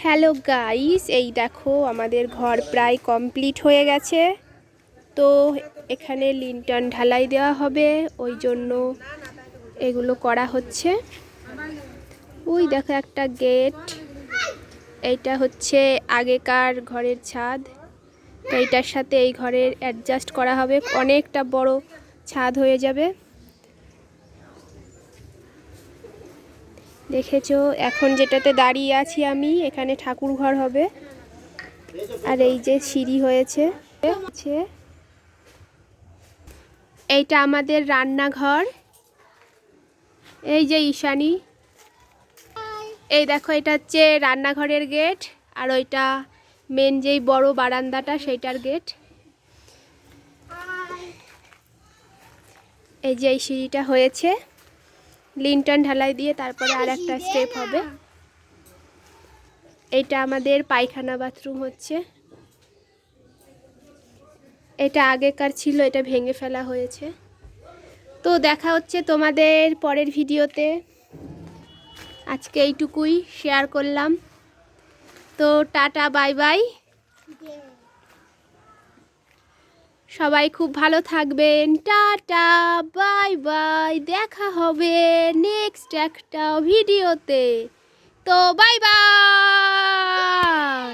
Hello guys, এই দেখো আমাদের ঘর প্রায় কমপ্লিট হয়ে গেছে। তো এখানে লিন্টন ঢালাই দেওয়া হবে, ওই জন্য এগুলো করা হচ্ছে। ওই দেখো একটা গেট, এইটা হচ্ছে আগেকার ঘরের ছাদ। তো এইটার সাথে এই ঘরের অ্যাডজাস্ট করা হবে, অনেকটা বড় ছাদ হয়ে যাবে। দেখেছ? এখন যেটাতে দাঁড়িয়ে আছি আমি, এখানে ঠাকুর ঘর হবে। আর এই যে সিঁড়ি হয়েছে। এইটা আমাদের রান্নাঘর। এই যে ঈশানী। এই দেখো, এটা হচ্ছে রান্নাঘরের গেট। আর ওইটা মেন যেই বড় বারান্দাটা, সেইটার গেট। এই যে এই সিঁড়িটা হয়েছে। লিন্টন ঢালাই দিয়ে তারপরে আর একটা স্টেপ হবে। এটা আমাদের পায়খানা বাথরুম হচ্ছে। এটা আগেকার ছিল, এটা ভেঙে ফেলা হয়েছে। তো দেখা হচ্ছে তোমাদের পরের ভিডিওতে। আজকে এইটুকুই শেয়ার করলাম। তো টাটা, বাই বাই। সবাই খুব ভালো থাকবেন। Tata, bye bye. দেখা হবে নেক্সট একটা ভিডিওতে। তো বাই বাই।